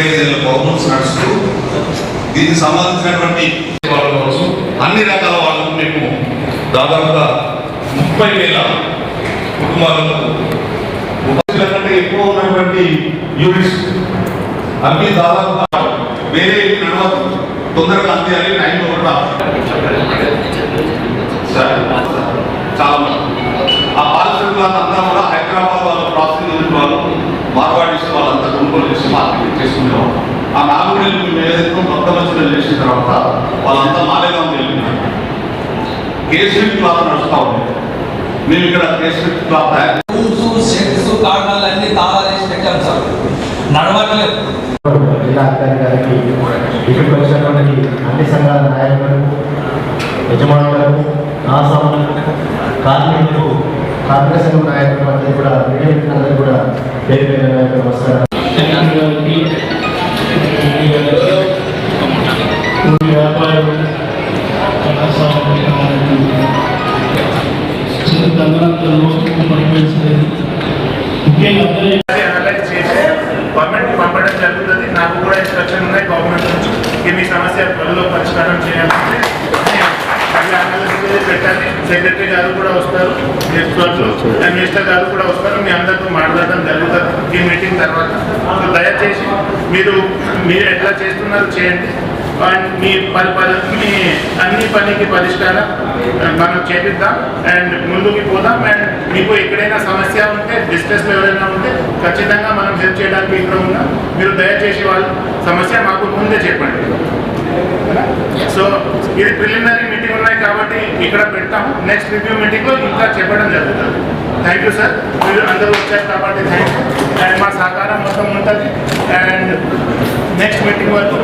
ఐదేళ్ళ నడుస్తూ దీనికి సంబంధించినటువంటి వాళ్ళ కోసం అన్ని రకాల వాళ్ళకు మేము దాదాపుగా ముప్పై వేల కుటుంబాలకు కంటే ఎక్కువ ఉన్నటువంటి యూనిట్స్ అన్ని దాదాపుగా వేరే ఏమి నడవదు. తొందరగా అందేయాలి టైంలో కూడా సరే చాలా మంది. ఆ పారిశ్రామిక అంతా కూడా హైదరాబాద్ వాళ్ళు ప్రాసెసింగ్ యూనిట్ వాళ్ళు మార్వాడీస్ వాళ్ళంతా కొనుగోలు చేసి మార్కెటింగ్ చేసుకునేవారు ఆ నాలుగు నెలలు మేము ఏదైతే కొత్త మధ్యలో చేసిన తర్వాత వాళ్ళంతా మాలేగాం వెళ్ళినారు కేసరి క్లాత్ నడుస్తూ ఉంది. మేము ఇక్కడ కేసరి క్లాత్ షెడ్స్ కారణాలు అన్ని తాళాలు వేసి పెట్టాం సార్. నడవట్లేదు. జిల్లా అధికారి గారికి ఇక్కడికి వచ్చినటువంటి అన్ని సంఘాల నాయకులకు యజమానులకు ఆసాములకు కార్మికులకు కార్మిక సంఘం నాయకులకు అందరూ కూడా మీడియా మిత్రులందరూ కూడా పేరు పేరు నాయకులు నమస్కారం వ్యాపారం ముఖ్యంగా అందరూ గవర్నమెంట్ పంపడం జరుగుతుంది నాకు కూడా ఇన్స్ట్రక్షన్ ఉన్నాయి గవర్నమెంట్ నుంచి ఈ మీ సమస్య త్వరలో పరిష్కారం చేయాలంటే మళ్ళీ అనలైజ్ పెట్టాలి సెక్రటరీ గారు కూడా వస్తారు త్వరలో మినిస్టర్ గారు కూడా వస్తారు మీ అందరితో మాట్లాడడం జరుగుతుంది ఈ మీటింగ్ తర్వాత. సో దయచేసి మీరు మీరు ఎట్లా చేస్తున్నారు చేయండి. మీ పని పది మీ అన్ని పనికి పరిష్కారం మనం చేపిద్దాం. అండ్ ముందుకి పోదాం. అండ్ మీకు ఎక్కడైనా సమస్య ఉంటే డిస్ట్రెస్లో ఎవరైనా ఉంటే ఖచ్చితంగా మనం హెల్ప్ చేయడానికి ఇక్కడ ఉన్నాం. మీరు దయచేసి వాళ్ళ సమస్య మాకు ముందే చెప్పండి. సో ఇది ప్రిలిమినరీ మీటింగ్ ఉన్నాయి కాబట్టి ఇక్కడ పెడతాము నెక్స్ట్ రివ్యూ మీటింగ్లో ఇంకా చెప్పడం జరుగుతుంది. థ్యాంక్ యూ సార్ మీరు అందరూ వచ్చారు కాబట్టి థ్యాంక్ యూ అండ్ మా సహకారం మొత్తం ఉంటుంది. అండ్ నెక్స్ట్ మీటింగ్ వరకు